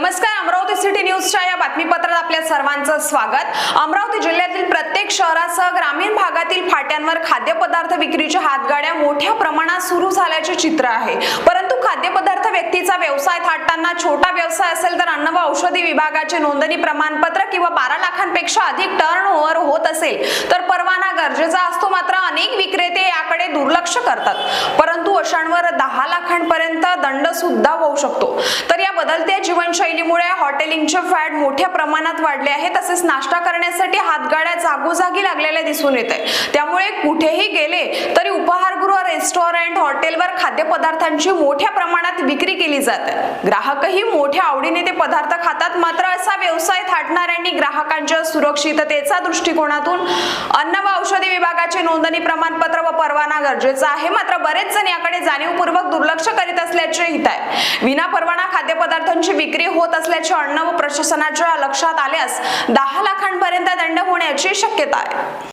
नमस्कार अमरावती सिटी न्यूजच्या या बातमीपत्रात आपल्या सर्वांचं स्वागत. अमरावती जिल्ह्यातील प्रत्येक शहरासह ग्रामीण भागातील फाट्यांवर खाद्यपदार्थ विक्रीच्या हातगाड्या मोठ्या प्रमाणात सुरू झाल्याचे चित्र आहे. परंतु खाद्यपदार्थ व्यक्तीचा व्यवसाय थाटताना छोटा व्यवसाय असेल तर अन्न व औषधी विभागाचे नोंदणी प्रमाणपत्र किंवा बारा लाखांपेक्षा अधिक टर्न ओव्हर होत असेल तर परवाना गरजेचा असतो मात्र अनेक विक्रेते याकडे दुर्लक्ष करतात. परंतु अशांवर दहा लाखांपर्यंत दंड सुद्धा होऊ शकतो. तर बदलत्या जीवनशैलीमुळे हॉटेलिंगचे फॅट मोठ्या प्रमाणात वाढले आहे तसेच नाश्ता करण्यासाठी हातगाड्या जागोजागी लागलेल्या दिसून येत आहे त्यामुळे कुठेही गेले तरी उपहारगृह रेस्टॉरंट हॉटेलवर खाद्यपदार्थांची मोठ्या प्रमाणात विक्री केली जाते ग्राहकही मोठ्या आवडीने ते पदार्थ खातात. मात्र असा व्यवसाय थाटणाऱ्यांनी ग्राहकांच्या सुरक्षिततेचा दृष्टिकोनातून अन्न व औषधी विभागाचे नोंदणी प्रमाणपत्र व परवाना गरजेचा आहे. मात्र बरेच जण याकडे जाणीवपूर्वक दुर्लक्ष करीत असल्याचे हित विना परवाना खाद्यपदार्थांची विक्री होत असल्याचे अन्न व प्रशासनाच्या लक्षात आल्यास दहा लाखांपर्यंत दंड होण्याची शक्यता आहे.